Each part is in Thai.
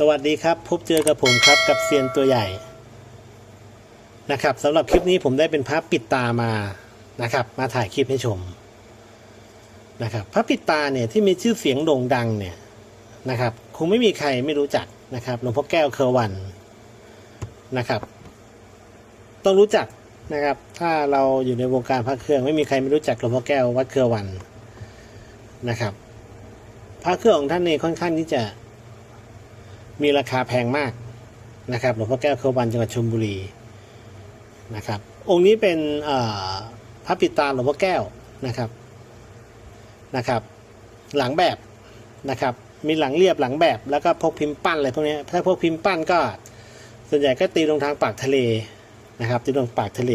สวัสดีครับ พบเจอกับผมครับกับเซียนตัวใหญ่ นะครับสำหรับคลิปนี้ผมได้เป็นพระปิดตามานะครับ มาถ่ายคลิปให้ชมนะครับพระปิดตาเนี่ยที่มีชื่อเสียงโด่งดังเนี่ยนะครับ คงไม่มีใครไม่รู้จักนะครับหลวงพ่อแก้วเคอวันนะครับ ต้องรู้จักนะครับ ถ้าเราอยู่ในวงการพระเครื่อง ไม่มีใครไม่รู้จักหลวงพ่อแก้ววัดเครือวันนะครับ พระเครื่องของท่านเนี่ยค่อนข้างที่จะ มีราคาแพงมากนะครับหลวงพ่อแก้วเครือวันจังหวัดชลบุรีนะครับ องค์นี้เป็นพระปิตาหลวงพ่อแก้วนะครับนะครับ หลังแบบนะครับ มีหลังเรียบหลังแบบแล้วก็พกพิมพ์ปั้นอะไรพวกนี้ถ้าพกพิมพ์ปั้นก็ ส่วนใหญ่ก็ตีลงทางปากทะเลนะครับตีลงปากทะเล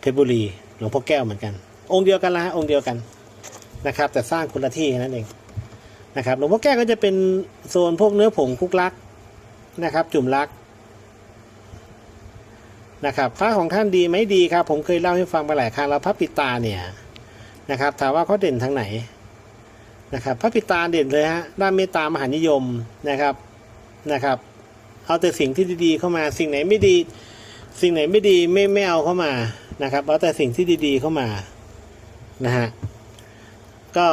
เพชรบุรีหลวงพ่อแก้วเหมือนกัน องค์เดียวกันละองค์เดียวกันนะครับ แต่สร้างคนละที่นั้นเอง นะครับหลวงพ่อแก้วก็จะเป็นโซนพวกเนื้อผงคุกลักนะครับ จุ่มลักนะครับพระของท่านดีไหมดีครับ ผมเคยเล่าให้ฟังไปหลายครั้งแล้วพระปิตาเนี่ยนะครับ ถามว่าเขาเด่นทางไหนนะครับ พระปิตาเด่นเลยฮะด้านเมตตามหานิยมนะครับนะครับ เอาแต่สิ่งที่ดีๆเข้ามา สิ่งไหนไม่ดี สิ่งไหนไม่ดีไม่ไม่เอาเข้ามานะครับ เอาแต่สิ่งที่ดีๆเข้ามานะฮะก็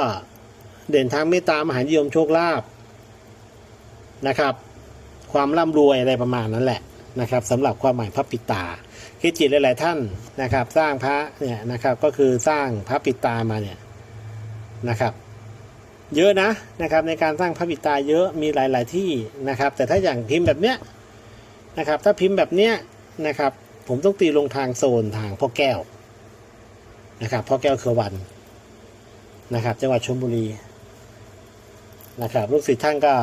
เด่นทางเมตตามหานิยมโชคลาภนะครับ ความร่ำรวยอะไรประมาณนั้นแหละนะครับสำหรับความหมายพระปิตาคิดจิตหลาย ๆ ท่านนะครับ สร้างพระเนี่ยนะครับก็คือสร้างพระปิตามาเนี่ยนะครับ เยอะนะนะครับในการสร้างพระปิตาเยอะมีหลาย ๆ ที่นะครับ แต่ถ้าอย่างพิมพ์แบบเนี้ยนะครับ ถ้าพิมพ์แบบเนี้ยนะครับ ผมต้องตีลงทางโซนทางพ่อแก้วนะครับพ่อแก้วเครือวันนะครับ จังหวัดชลบุรี นะครับลูกศิษย์ท่านก็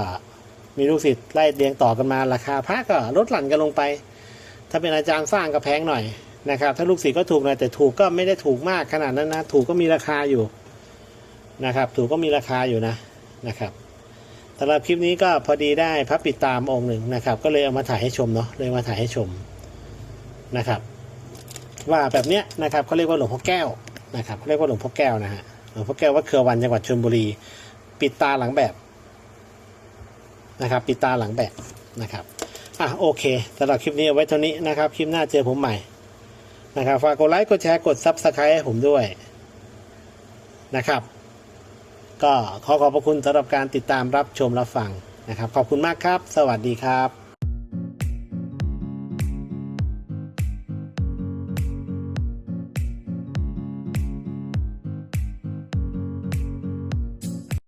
มีลูกศิษย์ไล่เรียงต่อกันมาราคาพระก็ลดหลั่นกันลงไป ถ้าเป็นอาจารย์สร้างก็แพงหน่อยนะครับถ้าลูกศิษย์ก็ถูกหน่อยแต่ถูกก็ไม่ได้ถูกมากขนาดนั้นนะถูกก็มีราคาอยู่นะครับ ถูกก็มีราคาอยู่นะนะครับสำหรับคลิปนี้ก็พอดีได้พระปิดตามองค์หนึ่งนะครับ ก็เลยเอามาถ่ายให้ชมเนาะเลยมาถ่ายให้ชมนะครับ ว่าแบบเนี้ยนะครับเขาเรียกว่าหลวงพ่อแก้วนะครับเขาเรียกว่าหลวงพ่อแก้วนะฮะหลวงพ่อแก้ววัดเครือวันจังหวัดชลบุรี ปิดตาหลังแบบนะครับ ปิดตาหลังแบบนะครับอะโอเคสำหรับคลิปนี้เอาไว้เท่านี้นะครับ คลิปหน้าเจอผมใหม่นะครับฝากกดไลค์กดแชร์กดซับสไครต์ให้ผมด้วยนะครับ ก็ขอขอบพระคุณสำหรับการติดตามรับชมรับฟังนะครับ ขอบคุณมากครับ สวัสดีครับ